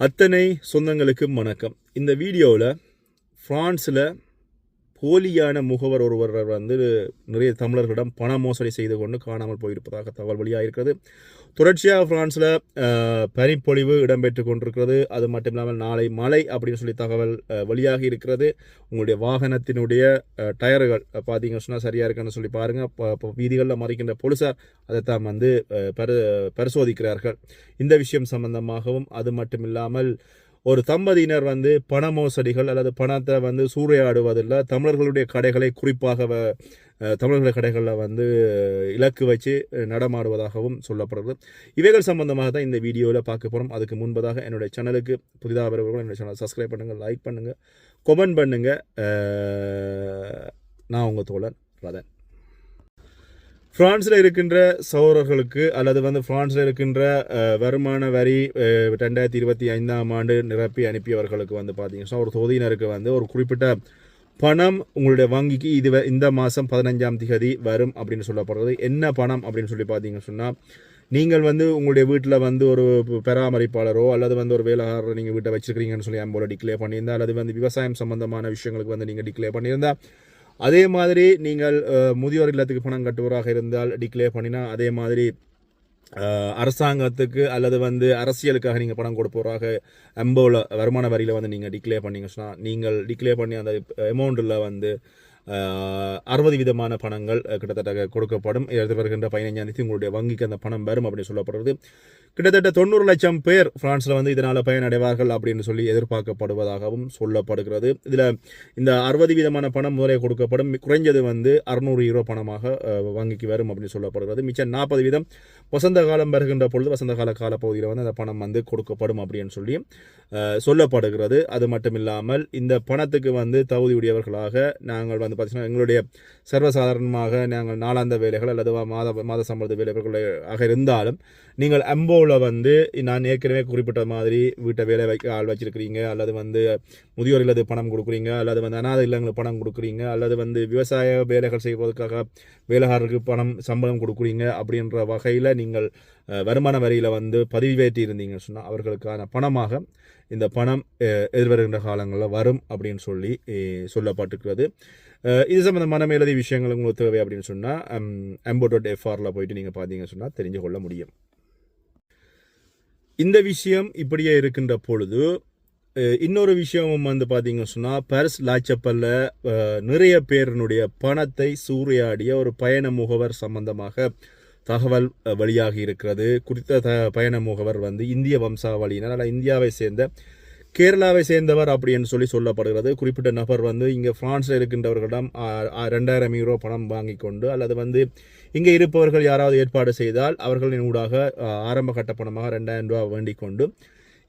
அத்தனை சொந்தங்களுக்கும் வணக்கம். இந்த வீடியோவில் ஃப்ரான்ஸில் போலியான முகவர் ஒருவர் வந்து நிறைய தமிழர்களிடம் பண மோசடி செய்து கொண்டு காணாமல் போயிருப்பதாக தகவல் வெளியாகிருக்கிறது தொடர்ச்சியாக ஃப்ரான்ஸில் பனிப்பொழிவு இடம்பெற்று கொண்டிருக்கிறது. அது மட்டும் இல்லாமல் நாளை மழை அப்படின்னு சொல்லி தகவல் வழியாக வெளியாகி இருக்கிறது உங்களுடைய வாகனத்தினுடைய டயர்கள் அஹ், பார்த்தீங்கன்னு சொன்னால் சரியாக இருக்குன்னு சொல்லி பாருங்கள் இப்போ வீதிகளில் மறைக்கின்ற போலீஸார் அதைத்தான் வந்து பரி பரிசோதிக்கிறார்கள். இந்த விஷயம் சம்பந்தமாகவும் அது மட்டும் இல்லாமல் ஒரு தம்பதியினர் வந்து பண மோசடிகள் அல்லது பணத்தை வந்து சூறையாடுவதில் தமிழர்களுடைய கடைகளை குறிப்பாக வ- தமிழர்களுடைய கடைகளில் வந்து இலக்கு வச்சு நடமாடுவதாகவும் சொல்லப்படுறது இவைகள் சம்பந்தமாக தான் இந்த வீடியோவில் பார்க்க போகிறோம் அதுக்கு முன்பதாக என்னுடைய சேனலுக்கு புதிதாக வருபவர்கள் என்னுடைய சேனல் சப்ஸ்கிரைப் பண்ணுங்கள் லைக் பண்ணுங்கள் கொமெண்ட் பண்ணுங்கள் நான் உங்கள் தோழன் ரதன். ஃப்ரான்ஸில் இருக்கின்ற சகோதரர்களுக்கு அல்லது வந்து ஃப்ரான்ஸில் இருக்கின்ற வருமான வரி ரெண்டாயிரத்தி இருபத்தி ஐந்தாம் ஆண்டு நிரப்பி அனுப்பியவர்களுக்கு வந்து பார்த்தீங்கன்னா ஒரு தொகுதியினருக்கு வந்து ஒரு குறிப்பிட்ட பணம் உங்களுடைய வங்கிக்கு இது வ- இந்த மாதம் பதினஞ்சாம் திகதி வரும் அப்படின்னு சொல்லப்படுறது. என்ன பணம் அப்படின்னு சொல்லி பார்த்தீங்கன்னு சொன்னால் நீங்கள் வந்து உங்களுடைய வீட்டில் வந்து ஒரு பராமரிப்பாளரோ அல்லது வந்து ஒரு வேலைக்காரர் நீங்கள் வீட்டை வச்சுருக்கிறீங்கன்னு சொல்லி அம்போல டிக்ளேர் பண்ணியிருந்தா அல்லது வந்து விவசாயம் சம்பந்தமான விஷயங்களுக்கு வந்து நீங்கள் டிக்ளேர் பண்ணியிருந்தா அதே மாதிரி நீங்கள் முதியோர் இல்லத்துக்கு பணம் கட்டுவராக இருந்தால் டிக்ளேர் பண்ணினா அதே மாதிரி அரசாங்கத்துக்கு அல்லது வந்து அரசியலுக்காக நீங்கள் பணம் கொடுப்பவராக எம்போவில் வருமான வரியில் வந்து நீங்கள் டிக்ளேர் பண்ணிங்க சொன்னால் நீங்கள் டிக்ளேர் பண்ணி அந்த அமௌண்ட்டில் வந்து அறுபது விதமான பணங்கள் கிட்டத்தட்ட கொடுக்கப்படும். எதிர்த்து வருகின்ற பதினைஞ்சாம் தேதி உங்களுடைய வங்கிக்கு அந்த பணம் வரும் அப்படின்னு சொல்லப்படுறது. கிட்டத்தட்ட தொண்ணூறு லட்சம் பேர் பிரான்ஸில் வந்து இதனால் பயனடைவார்கள் அப்படின்னு சொல்லி எதிர்பார்க்கப்படுவதாகவும் சொல்லப்படுகிறது. இதில் இந்த அறுபது விதமான பணம் முதலே கொடுக்கப்படும். குறைஞ்சது வந்து அறுநூறு யூரோ பணமாக வங்கிக்கு வரும் அப்படின்னு சொல்லப்படுகிறது. மிச்சம் நாற்பது வீதம் வசந்த காலம் வருகின்ற பொழுது வசந்த கால காலப்பகுதியில் வந்து அந்த பணம் வந்து கொடுக்கப்படும் அப்படின்னு சொல்லி சொல்லப்படுகிறது. அது மட்டும் இல்லாமல் இந்த பணத்துக்கு வந்து தகுதியுடையவர்களாக நாங்கள் வந்து பார்த்தீங்கன்னா எங்களுடைய சர்வசாதாரணமாக நாங்கள் நாளாந்த வேலைகள் அல்லது மாத மாத சம்பள வேலைகளாக இருந்தாலும் நீங்கள் அம்போ ஷோவில் வந்து நான் ஏற்கனவே குறிப்பிட்ட மாதிரி வீட்டை வேலை வைக்க ஆள் வச்சிருக்கிறீங்க அல்லது வந்து முதியோர் இல்லது பணம் கொடுக்குறீங்க அல்லது வந்து அனாதை இல்லங்களுக்கு பணம் கொடுக்குறீங்க அல்லது வந்து விவசாய வேலைகள் செய்வதற்காக வேலைக்காரருக்கு பணம் சம்பளம் கொடுக்குறீங்க அப்படின்ற வகையில் நீங்கள் வருமான வரியில் வந்து பதிவேற்றி இருந்தீங்கன்னு சொன்னால் அவர்களுக்கான பணமாக இந்த பணம் எதிர்வருகின்ற காலங்களில் வரும் அப்படின்னு சொல்லி சொல்லப்பட்டிருக்கிறது. இது சம்மந்தமான மேலதி விஷயங்கள் உங்களுக்கு தேவை அப்படின்னு சொன்னால் எம்போ டாட் எஃப்ஆரில் போயிட்டு நீங்கள் பார்த்தீங்கன்னு சொன்னால் தெரிஞ்சு கொள்ள முடியும். இந்த விஷயம் இப்படியே இருக்கின்ற பொழுது இன்னொரு விஷயமும் வந்து பார்த்தீங்கன்னு சொன்னால் பாரிஸ் லாச்சப்பல்ல நிறைய பேரினுடைய பணத்தை சூறையாடிய ஒரு பயண முகவர் சம்பந்தமாக தகவல் வெளியாகி இருக்கிறது. குறித்த த பயண முகவர் வந்து இந்திய வம்சாவளியினர் அல்ல இந்தியாவை சேர்ந்த கேரளாவை சேர்ந்தவர் அப்படின்னு சொல்லி சொல்லப்படுகிறது. குறிப்பிட்ட நபர் வந்து இங்கே பிரான்ஸில் இருக்கின்றவர்களிடம் ரெண்டாயிரம் யூரோ பணம் வாங்கி கொண்டு அல்லது வந்து இங்கே இருப்பவர்கள் யாராவது ஏற்பாடு செய்தால் அவர்களின் ஊடாக ஆரம்ப கட்ட பணமாக ரெண்டாயிரம் ரூபா வேண்டிக் கொண்டு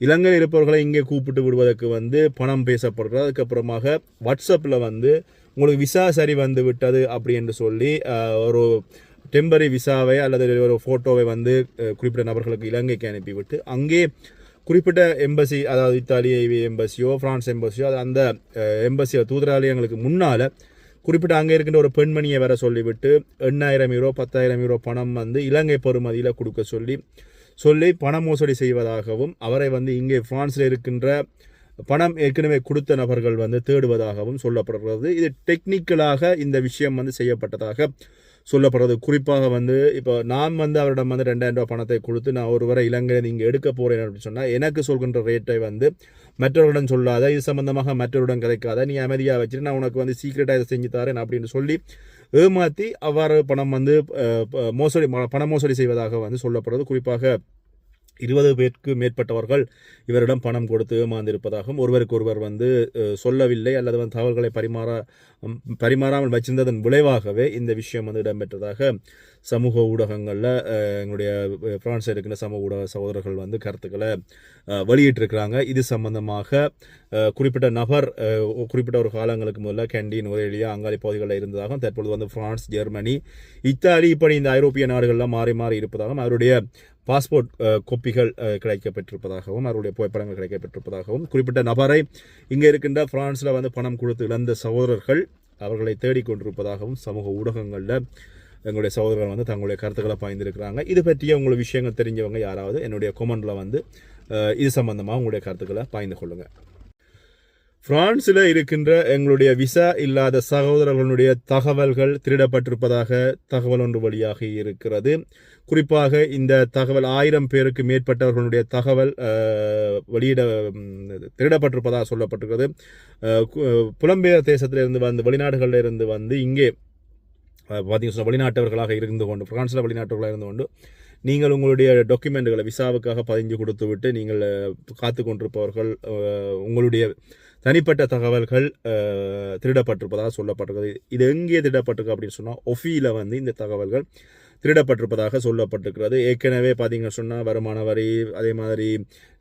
இலங்கையில் இருப்பவர்களை இங்கே கூப்பிட்டு விடுவதற்கு வந்து பணம் பேசப்படுறது அதுக்கப்புறமாக வாட்ஸ்அப்பில் வந்து உங்களுக்கு விசா சரி வந்து விட்டது அப்படி என்று சொல்லி ஒரு டெம்பரரி விசாவை அல்லது ஒரு ஃபோட்டோவை வந்து குறிப்பிட்ட நபர்களுக்கு இலங்கைக்கு அனுப்பிவிட்டு அங்கே குறிப்பிட்ட எம்பசி அதாவது இத்தாலி எம்பசியோ ஃப்ரான்ஸ் எம்பசியோ அது அந்த எம்பசியோ தூதராலயங்களுக்கு முன்னால் குறிப்பிட்ட அங்கே இருக்கின்ற ஒரு பெண்மணியை வர சொல்லிவிட்டு எண்ணாயிரம் யூரோ பத்தாயிரம் யூரோ பணம் வந்து இலங்கை பெறுமதியில் கொடுக்க சொல்லி சொல்லி பண மோசடி செய்வதாகவும் அவரை வந்து இங்கே பிரான்ஸில் இருக்கின்ற பணம் ஏற்கனவே கொடுத்த நபர்கள் வந்து தேடுவதாகவும் சொல்லப்படுகிறது. இது டெக்னிக்கலாக இந்த விஷயம் வந்து செய்யப்பட்டதாக சொல்லப்படுறது. குறிப்பாக வந்து இப்போ நான் வந்து அவரிடம் வந்து ரெண்டாயிரம் ரூபாய் பணத்தை கொடுத்து நான் ஒருவரை இலங்கையில் இங்கே எடுக்க போகிறேன் அப்படின்னு சொன்னால் எனக்கு சொல்கின்ற ரேட்டை வந்து மற்றவருடன் சொல்லாத இது சம்பந்தமாக மற்றவருடன் கிடைக்காத நீ அமைதியாக வச்சுட்டு நான் உனக்கு வந்து சீக்கிரட்டாக இதை செஞ்சு தரேன் அப்படின்னு சொல்லி ஏமாற்றி அவ்வாறு பணம் வந்து மோசடி பண மோசடி செய்வதாக வந்து சொல்லப்படுறது. குறிப்பாக இருபது பேருக்கு மேற்பட்டவர்கள் இவரிடம் பணம் கொடுத்து ஏமாந்திருப்பதாகவும் ஒருவருக்கு ஒருவர் வந்து சொல்லவில்லை அல்லது வந்து தகவல்களை பரிமாற பரிமாறாமல் வச்சிருந்ததன் விளைவாகவே இந்த விஷயம் வந்து இடம்பெற்றதாக சமூக ஊடகங்களில் எங்களுடைய பிரான்ஸில் இருக்கின்ற சமூக ஊடக சகோதரர்கள் வந்து கருத்துக்களை வெளியிட்டிருக்கிறாங்க. இது சம்பந்தமாக குறிப்பிட்ட நபர் குறிப்பிட்ட ஒரு காலங்களுக்கு முதல்ல கேண்டீன் ஒரேலியா அங்காளி பகுதிகளில் இருந்ததாகவும் தற்பொழுது வந்து பிரான்ஸ் ஜெர்மனி இத்தாலி இப்படி இந்த ஐரோப்பிய நாடுகள்லாம் மாறி மாறி இருப்பதாகவும் அவருடைய பாஸ்போர்ட் கோப்பிகள் கொப்பிகள் கிடைக்கப்பெற்றிருப்பதாகவும் அவருடைய புகைப்படங்கள் கிடைக்கப்பெற்றிருப்பதாகவும் குறிப்பிட்ட நபரை இங்கே இருக்கின்ற பிரான்ஸில் வந்து பணம் கொடுத்து இழந்த சகோதரர்கள் அவர்களை தேடிக்கொண்டிருப்பதாகவும் சமூக ஊடகங்களில் எங்களுடைய சகோதரர்கள் வந்து தங்களுடைய கருத்துக்களை பாய்ந்திருக்கிறாங்க. இது பற்றிய உங்களுக்கு விஷயங்கள் தெரிஞ்சவங்க யாராவது என்னுடைய கொமெண்டில் வந்து இது சம்பந்தமாக உங்களுடைய கருத்துக்களை பாய்ந்து கொள்ளுங்கள் பிரான்சில் இருக்கின்ற எங்களுடைய விசா இல்லாத சகோதரர்களுடைய தகவல்கள் திருடப்பட்டிருப்பதாக தகவல் ஒன்று வழியாக இருக்கிறது. குறிப்பாக இந்த தகவல் ஆயிரம் பேருக்கு மேற்பட்டவர்களுடைய தகவல் வெளியிட திருடப்பட்டிருப்பதாக சொல்லப்பட்டிருக்கிறது. புலம்பெயர் தேசத்திலிருந்து வந்து வெளிநாடுகளில் இருந்து வந்து இங்கே பார்த்தீங்கன்னா சொன்னா வெளிநாட்டவர்களாக இருந்து கொண்டு பிரான்ஸில் வெளிநாட்டவர்களாக இருந்து கொண்டு நீங்கள் உங்களுடைய டாக்குமெண்ட்டுகளை விசாவுக்காக பதிஞ்சு கொடுத்து விட்டு நீங்கள் காத்து கொண்டிருப்பவர்கள் உங்களுடைய தனிப்பட்ட தகவல்கள் திருடப்பட்டிருப்பதாக சொல்லப்பட்டிருக்கிறது. இது எங்கே திருடப்பட்டிருக்கு அப்படின்னு சொன்னால் ஒஃபியில் வந்து இந்த தகவல்கள் திருடப்பட்டிருப்பதாக சொல்லப்பட்டிருக்கிறது. ஏற்கனவே பார்த்தீங்கன்னு சொன்னால் வருமான வரி அதே மாதிரி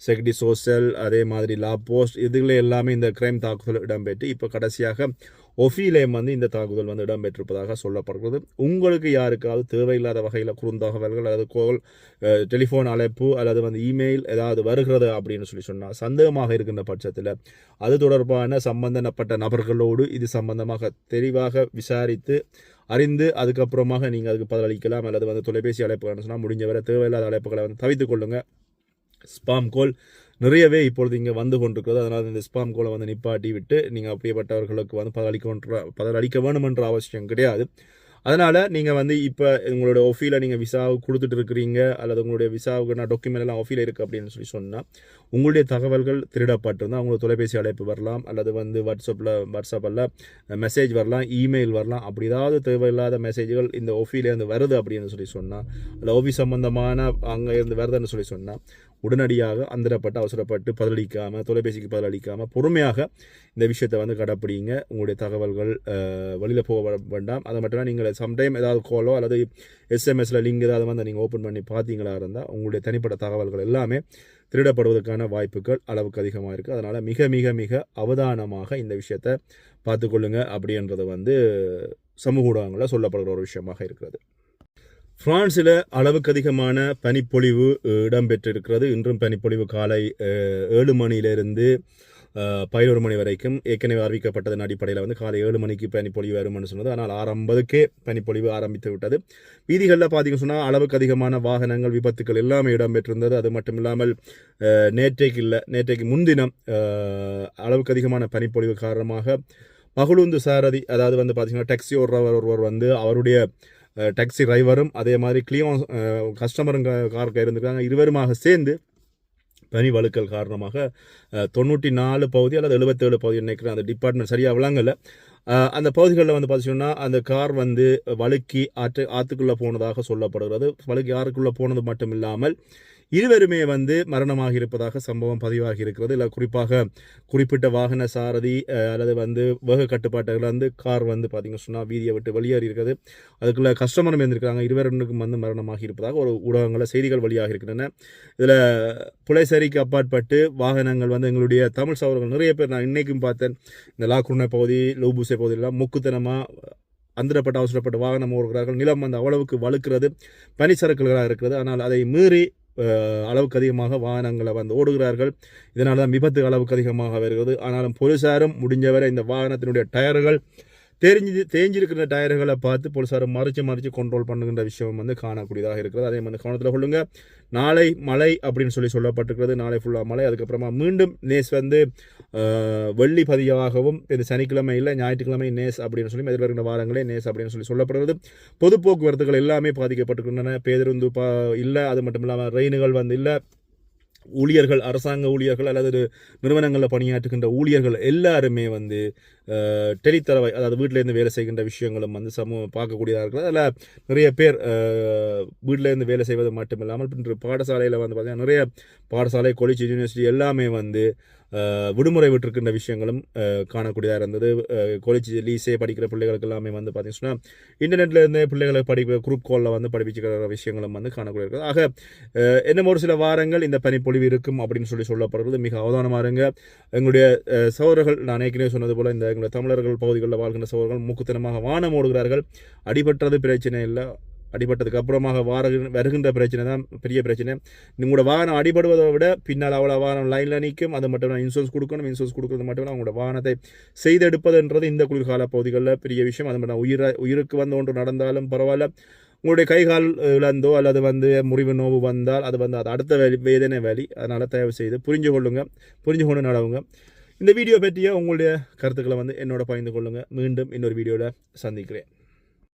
செக்டி சோசியல் அதே மாதிரி லா போஸ்ட் இதுகளை எல்லாமே இந்த கிரைம் தாக்குதல் இடம்பெற்று இப்போ கடைசியாக ஒஃபிலேம் வந்து இந்த தாக்குதல் வந்து இடம்பெற்றிருப்பதாக சொல்லப்படுகிறது. உங்களுக்கு யாருக்காவது தேவையில்லாத வகையில் குறுந்தகவல்கள் அல்லது கோல் டெலிஃபோன் அழைப்பு அல்லது வந்து இமெயில் ஏதாவது வருகிறது அப்படின்னு சொல்லி சொன்னால் சந்தேகமாக இருக்கின்ற பட்சத்தில் அது தொடர்பான சம்பந்தப்பட்ட நபர்களோடு இது சம்பந்தமாக தெளிவாக விசாரித்து அறிந்து அதுக்கப்புறமாக நீங்கள் அதுக்கு பதிலளிக்கலாம் அல்லது வந்து தொலைபேசி அழைப்புகள்னு சொன்னால் முடிஞ்சவரை தேவையில்லாத அழைப்புகளை வந்து தவித்துக் ஸ்பாம் கோல் நிறையவே இப்பொழுது இங்கே வந்து கொண்டிருக்கிறது. அதனால் இந்த ஸ்பாம் கோலை வந்து நிப்பாட்டி விட்டு நீங்கள் அப்படிப்பட்டவர்களுக்கு வந்து பதிலளிக்க பதிலளிக்க வேணுமென்ற அவசியம் கிடையாது. அதனால் நீங்கள் வந்து இப்போ உங்களுடைய ஒஃபீல நீங்கள் விசாவு கொடுத்துட்டு இருக்கிறீங்க அல்லது உங்களுடைய விசாவுக்கு நான் டாக்குமெண்ட் எல்லாம் ஒஃபீல இருக்குது அப்படின்னு சொல்லி சொன்னால் உங்களுடைய தகவல்கள் திருடப்பட்டிருந்தால் உங்களுக்கு தொலைபேசி அழைப்பு வரலாம் அல்லது வந்து வாட்ஸ்அப்பில் வாட்ஸ்அப்பில் மெசேஜ் வரலாம் இமெயில் வரலாம் அப்படி ஏதாவது தேவையில்லாத மெசேஜ்கள் இந்த ஒஃபீலேருந்து வருது அப்படின்னு சொல்லி சொன்னால் அல்ல ஒஃபி சம்மந்தமான அங்கே இருந்து வருதுன்னு சொல்லி சொன்னால் உடனடியாக அந்தரப்பட்டு அவசரப்பட்டு பதிலளிக்காமல் தொலைபேசிக்கு பதிலளிக்காமல் பொறுமையாக இந்த விஷயத்தை வந்து கடைப்பிடிங்க. உங்களுடைய தகவல்கள் வெளியில் போக வேண்டாம். அதை மட்டும் நீங்கள் சம்டைம் ஏதாவது கோலோ அல்லது எஸ்எம்எஸ்ல லிங்க் ஏதாவது வந்து நீங்கள் ஓப்பன் பண்ணி பார்த்தீங்களா இருந்தால் உங்களுடைய தனிப்பட்ட தகவல்கள் எல்லாமே திருடப்படுவதற்கான வாய்ப்புகள் அளவுக்கு அதிகமாக இருக்குது அதனால் மிக மிக மிக அவதானமாக இந்த விஷயத்தை பார்த்துக்கொள்ளுங்க அப்படின்றது வந்து சமூக ஊடகங்களில் சொல்லப்படுகிற ஒரு விஷயமாக இருக்கிறது. பிரான்சில் அளவுக்கு அதிகமான பனிப்பொழிவு இடம்பெற்றிருக்கிறது. இன்றும் பனிப்பொழிவு காலை ஏழு மணியிலிருந்து பதினோரு மணி வரைக்கும் ஏற்கனவே அறிவிக்கப்பட்டதன் அடிப்படையில் வந்து காலை ஏழு மணிக்கு பனிப்பொழிவு வரும்னு சொன்னது. ஆனால் ஆரம்பதுக்கே பனிப்பொழிவு ஆரம்பித்து விட்டது. வீதிகளில் பார்த்தீங்கன்னு சொன்னால் அளவுக்கு அதிகமான வாகனங்கள் விபத்துக்கள் எல்லாமே இடம்பெற்றிருந்தது. அது மட்டும் இல்லாமல் நேற்றைக்கு இல்லை நேற்றைக்கு முன்தினம் அளவுக்கு அதிகமான பனிப்பொழிவு காரணமாக மகளுந்து சாரதி அதாவது வந்து பார்த்தீங்கன்னா டாக்ஸி ஓடுறவர் ஒருவர் வந்து அவருடைய டாக்ஸி டிரைவரும் அதே மாதிரி கிளியும் கஸ்டமரும் காருக்கு இருந்திருக்காங்க. இருவருமாக சேர்ந்து பனி வழுக்கல் காரணமாக தொண்ணூற்றி நாலு பகுதி அல்லது எழுபத்தேழு பகுதி நினைக்கிறேன் அந்த டிபார்ட்மெண்ட் சரியாக விளங்கலை. அந்த பகுதிகளில் வந்து பார்த்தீங்கன்னா அந்த கார் வந்து வழுக்கி ஆற்று ஆற்றுக்குள்ளே போனதாக சொல்லப்படுகிறது. வழுக்கி ஆறுக்குள்ளே போனது மட்டும் இல்லாமல் இருவருமே வந்து மரணமாக இருப்பதாக சம்பவம் பதிவாகி இருக்கிறது. இல்லை குறிப்பாக குறிப்பிட்ட வாகன சாரதி அல்லது வந்து வேக கட்டுப்பாட்டுகள் வந்து கார் வந்து பார்த்தீங்க சொன்னால் வீதியை விட்டு வெளியேறி இருக்குது. அதுக்குள்ளே கஸ்டமரும் இருந்திருக்காங்க இருவருக்கும் வந்து மரணமாக இருப்பதாக ஒரு ஊடகங்களில் செய்திகள் வெளியாக இருக்கின்றன. இதில் புலைசரிக்கு அப்பாற்பட்டு வாகனங்கள் வந்து எங்களுடைய தமிழ் சவர்கள் நிறைய பேர் நான் இன்றைக்கும் பார்த்தேன். இந்த லாக்குருணை பகுதி லூபூசை பகுதியெல்லாம் முக்குத்தனமாக அந்திரப்பட்ட அவசரப்பட்ட வாகனம் ஓடுகிறார்கள். நிலம் வந்து அவ்வளவுக்கு வழுக்கிறது. பனிச்சரக்குகளாக இருக்கிறது. ஆனால் அதை மீறி அளவுக்கு அதிகமாக வாகனங்களை வந்து ஓடுகிறார்கள். இதனால் தான் விபத்து அளவுக்கு அதிகமாக வருகிறது. ஆனாலும் போலீஸாரும் முடிஞ்சவரை இந்த வாகனத்தினுடைய டயர்கள் தெரிஞ்சு தேஞ்சிருக்கிற டயர்களை பார்த்து போலீஸார் மறைச்சு மறைச்சு கண்ட்ரோல் பண்ணுகின்ற விஷயம் வந்து காணக்கூடியதாக இருக்கிறது. அதே மாதிரி கவனத்தில் கொள்ளுங்க. நாளை மழை அப்படின்னு சொல்லி சொல்லப்பட்டிருக்கிறது. நாளை ஃபுல்லாக மழை. அதுக்கப்புறமா மீண்டும் நேஸ் வந்து வெள்ளி பதிவாகவும் இது சனிக்கிழமை இல்லை ஞாயிற்றுக்கிழமை நேஸ் அப்படின்னு சொல்லி எதிர்வருகிற வாரங்களே நேஸ் அப்படின்னு சொல்லி சொல்லப்படுகிறது. பொது போக்குவரத்துகள் எல்லாமே பாதிக்கப்பட்டிருக்கின்றன. பேருந்து பா இல்லை அது மட்டும் இல்லாமல் ரெயின்கள் வந்து இல்லை. ஊழியர்கள் அரசாங்க ஊழியர்கள் அல்லது நிறுவனங்களில் பணியாற்றுகின்ற ஊழியர்கள் எல்லாருமே வந்து டெலித்தரவை அதாவது வீட்டிலேருந்து வேலை செய்கின்ற விஷயங்களும் வந்து சமூக பார்க்கக்கூடியதாக இருக்கிறது. அதில் நிறைய பேர் வீட்டிலேருந்து வேலை செய்வது மட்டும் இல்லாமல் இன்று பாடசாலையில் வந்து பார்த்திங்கன்னா நிறைய பாடசாலை காலேஜ் யூனிவர்சிட்டி எல்லாமே வந்து விடுமுறை விட்டிருக்கின்ற விஷயங்களும் காணக்கூடியதாக இருந்தது. காலேஜ் லீஸே படிக்கிற பிள்ளைகளுக்கு எல்லாமே வந்து பார்த்திங்கன்னா இன்டர்நெட்லேருந்தே பிள்ளைகளை படிக்கிற குரூப் காலில் வந்து படிப்பிச்சுக்கிற விஷயங்களும் வந்து காணக்கூடிய இருக்குது. ஆக என்னமோ ஒரு சில வாரங்கள் இந்த பனிப்பொழிவு இருக்கும் அப்படின்னு சொல்லி சொல்லப்படுறது மிக அவதானமாக இருங்க. எங்களுடைய அஹ், நான் ஏற்கனவே சொன்னது போல் இந்த எங்களுடைய தமிழர்கள் பகுதிகளில் வாழ்கின்ற சோழர்கள் மூக்குத்தனமாக வானம் ஓடுகிறார்கள். அடிபட்டது பிரச்சனை இல்லை. அடிபட்டதுக்கு அப்புறமாக வார வருகின்ற பிரச்சனை தான் பெரிய பிரச்சனை. உங்களோட வாகனம் அடிபடுவதை விட பின்னால் அவ்வளோ வாகனம் லைனில் நிற்கும் அது மட்டும் இன்சூரன்ஸ் கொடுக்கணும். இன்சூரன்ஸ் கொடுக்கறது மட்டும் இல்லை உங்களோட வாகனத்தை செய்தெடுப்பதுன்றது இந்த குளிர்கால பகுதிகளில் பெரிய விஷயம். அது மட்டும் உயிரை உயிருக்கு வந்து ஒன்று நடந்தாலும் பரவாயில்ல. உங்களுடைய கை கால் இழந்தோ அல்லது வந்து முறிவு நோவு வந்தால் அது வந்து அது அடுத்த வேலி வேதனை வேலி. அதனால் தயவு செய்து புரிஞ்சு கொள்ளுங்க புரிஞ்சு கொண்டு நடவுங்க. இந்த வீடியோ பற்றிய உங்களுடைய கருத்துக்களை வந்து என்னோட பகிர்ந்து கொள்ளுங்கள் மீண்டும் இன்னொரு வீடியோவில் சந்திக்கிறேன்.